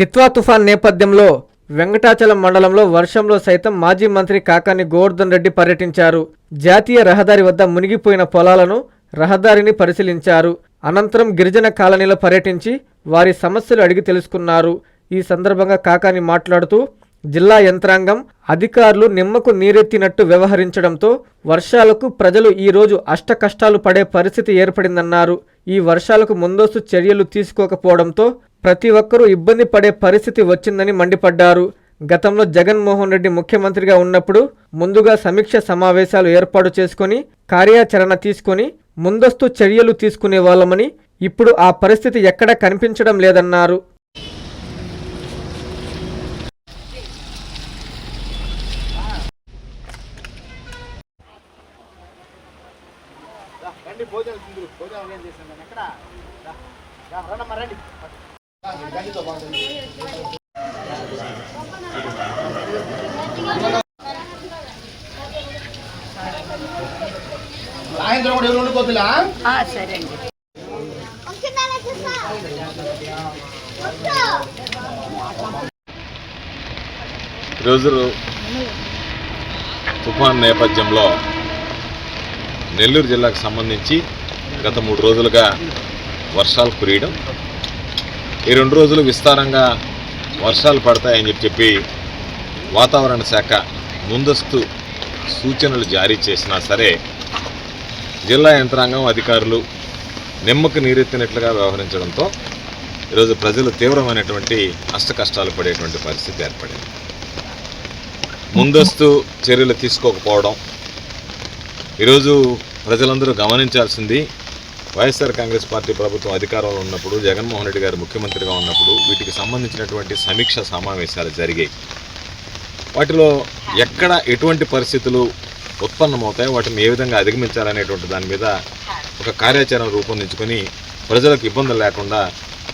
దిత్వా తుఫాన్ నేపథ్యంలో వెంకటాచలం మండలంలో వర్షంలో సైతం మాజీ మంత్రి కాకాని గోవర్ధన్ రెడ్డి పర్యటించారు. జాతీయ రహదారి వద్ద మునిగిపోయిన పొలాలను రహదారిని పరిశీలించారు. అనంతరం గిరిజన కాలనీలో పర్యటించి వారి సమస్యలు అడిగి తెలుసుకున్నారు. ఈ సందర్భంగా కాకాని మాట్లాడుతూ జిల్లా యంత్రాంగం అధికారులు నిమ్మకు నీరెత్తినట్టు వ్యవహరించడంతో వర్షాలకు ప్రజలు ఈరోజు అష్టకష్టాలు అష్ట కష్టాలు పడే పరిస్థితి ఏర్పడిందన్నారు. ఈ వర్షాలకు ముందస్తు చర్యలు తీసుకోకపోవడంతో ప్రతి ఒక్కరూ ఇబ్బంది పడే పరిస్థితి వచ్చిందని మండిపడ్డారు. గతంలో జగన్మోహన్ రెడ్డి ముఖ్యమంత్రిగా ఉన్నప్పుడు ముందుగా సమీక్ష సమావేశాలు ఏర్పాటు చేసుకొని కార్యాచరణ తీసుకొని ముందస్తు చర్యలు తీసుకునే వాళ్ళమని ఇప్పుడు ఆ పరిస్థితి ఎక్కడా కనిపించడం లేదన్నారు. రండి భోజనం తిందురు భోజనం ఏం చేశాను ఎక్కడ రండి. సాయంత్రం కూడా ఎవరు ఉండిపోతులా? ఆ, సరే అండి. ఈరోజు తుఫాన్ నేపథ్యంలో నెల్లూరు జిల్లాకు సంబంధించి గత మూడు రోజులుగా వర్షాలు కురియడం ఈ రెండు రోజులు విస్తారంగా వర్షాలు పడతాయని చెప్పి చెప్పి వాతావరణ శాఖ ముందస్తు సూచనలు జారీ చేసినా సరే జిల్లా యంత్రాంగం అధికారులు నిమ్మకు నీరెత్తినట్లుగా వ్యవహరించడంతో ఈరోజు ప్రజలు తీవ్రమైనటువంటి అష్టకష్టాలు పడేటువంటి పరిస్థితి ఏర్పడింది. ముందస్తు చర్యలు తీసుకోకపోవడం ఈరోజు ప్రజలందరూ గమనించాల్సింది వైఎస్ఆర్ కాంగ్రెస్ పార్టీ ప్రభుత్వం అధికారంలో ఉన్నప్పుడు జగన్మోహన్ రెడ్డి గారు ముఖ్యమంత్రిగా ఉన్నప్పుడు వీటికి సంబంధించినటువంటి సమీక్ష సమావేశాలు జరిగాయి. వాటిలో ఎక్కడ ఎటువంటి పరిస్థితులు ఉత్పన్నమవుతాయో వాటిని ఏ విధంగా అధిగమించాలనేటువంటి దాని మీద ఒక కార్యాచరణ రూపొందించుకొని ప్రజలకు ఇబ్బందులు లేకుండా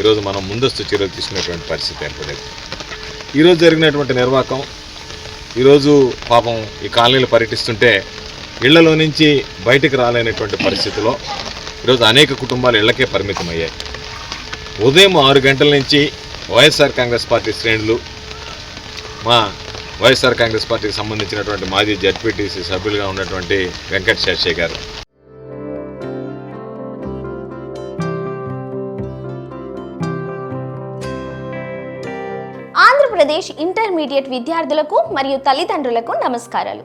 ఈరోజు మనం ముందస్తు చర్యలు తీసుకునేటువంటి పరిస్థితి ఏర్పడేది. ఈరోజు జరిగినటువంటి నిర్వాకం ఈరోజు పాపం ఈ కాలనీలు పర్యటిస్తుంటే ఇళ్ళలో నుంచి బయటికి రాలేనటువంటి పరిస్థితిలో ఈరోజు అనేక కుటుంబాలు ఇళ్ళకే పరిమితమయ్యాయి. ఉదయం ఆరు గంటల నుంచి వైఎస్ఆర్ కాంగ్రెస్ పార్టీ శ్రేణులు మా వైఎస్ఆర్ కాంగ్రెస్ పార్టీకి సంబంధించినటువంటి మాజీ జడ్పీటీసీ సభ్యులుగా ఉన్నటువంటి వెంకట శేషయ్య గారు. ఆంధ్రప్రదేశ్ ఇంటర్మీడియట్ విద్యార్థులకు మరియు తల్లిదండ్రులకు నమస్కారాలు.